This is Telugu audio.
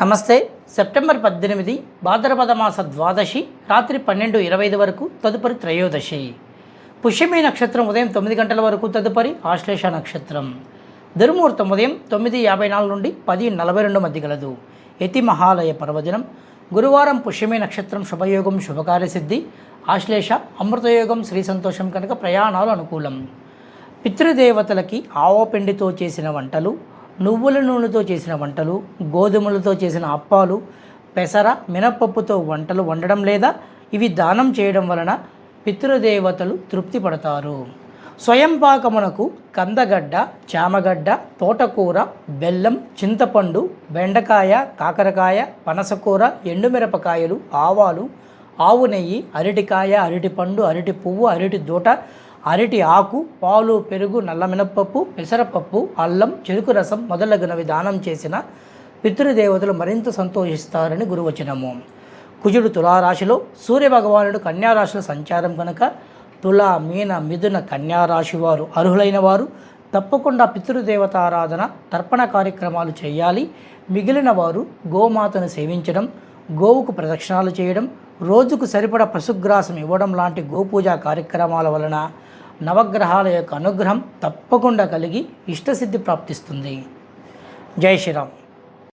నమస్తే. సెప్టెంబర్ పద్దెనిమిది భాద్రపద మాస ద్వాదశి రాత్రి పన్నెండు ఇరవై ఐదు వరకు తదుపరి త్రయోదశి. పుష్యమి నక్షత్రం ఉదయం తొమ్మిది గంటల వరకు తదుపరి ఆశ్లేష నక్షత్రం. దుర్ముహూర్తం ఉదయం తొమ్మిది యాభై నాలుగు నుండి పది నలభై రెండు మధ్య గలదు. యతి మహాలయ పర్వదినం. గురువారం పుష్యమి నక్షత్రం శుభయోగం శుభకార్యసిద్ధి ఆశ్లేష అమృతయోగం శ్రీ సంతోషం కనుక ప్రయాణాలు అనుకూలం. పితృదేవతలకి ఆవపిండితో చేసిన వంటలు నువ్వుల నూనెతో చేసిన వంటలు గోధుమలతో చేసిన అప్పాలు పెసర మినపప్పుతో వంటలు వండడం లేదా ఇవి దానం చేయడం వలన పితృదేవతలు తృప్తి పడతారు స్వయం పాకమునకు కందగడ్డ చామగడ్డ తోటకూర బెల్లం చింతపండు బెండకాయ కాకరకాయ పనసకూర ఎండుమిరపకాయలు ఆవాలు ఆవు నెయ్యి అరటికాయ అరటిపండు అరటి పువ్వు అరటి దూట అరటి ఆకు పాలు పెరుగు నల్ల మినప్పప్పు పెసరపప్పు అల్లం చెరుకు రసం మొదలగునవి దానం చేసిన పితృదేవతలు మరింత సంతోషిస్తారని గురువచనము. కుజుడు తులారాశిలో సూర్యభగవానుడు కన్యారాశిలో సంచారం కనుక తుల మీన మిథున కన్యారాశి వారు అర్హులైన వారు తప్పకుండా పితృదేవతారాధన తర్పణ కార్యక్రమాలు చేయాలి. మిగిలిన వారు గోమాతను సేవించడం గోవుకు ప్రదక్షిణాలు చేయడం రోజుకు సరిపడ పశుగ్రాసం ఇవ్వడం లాంటి గోపూజా కార్యక్రమాల వలన నవగ్రహాల యొక్క అనుగ్రహం తప్పకుండా కలిగి ఇష్టసిద్ధి ప్రాప్తిస్తుంది. జై శ్రీరామ్.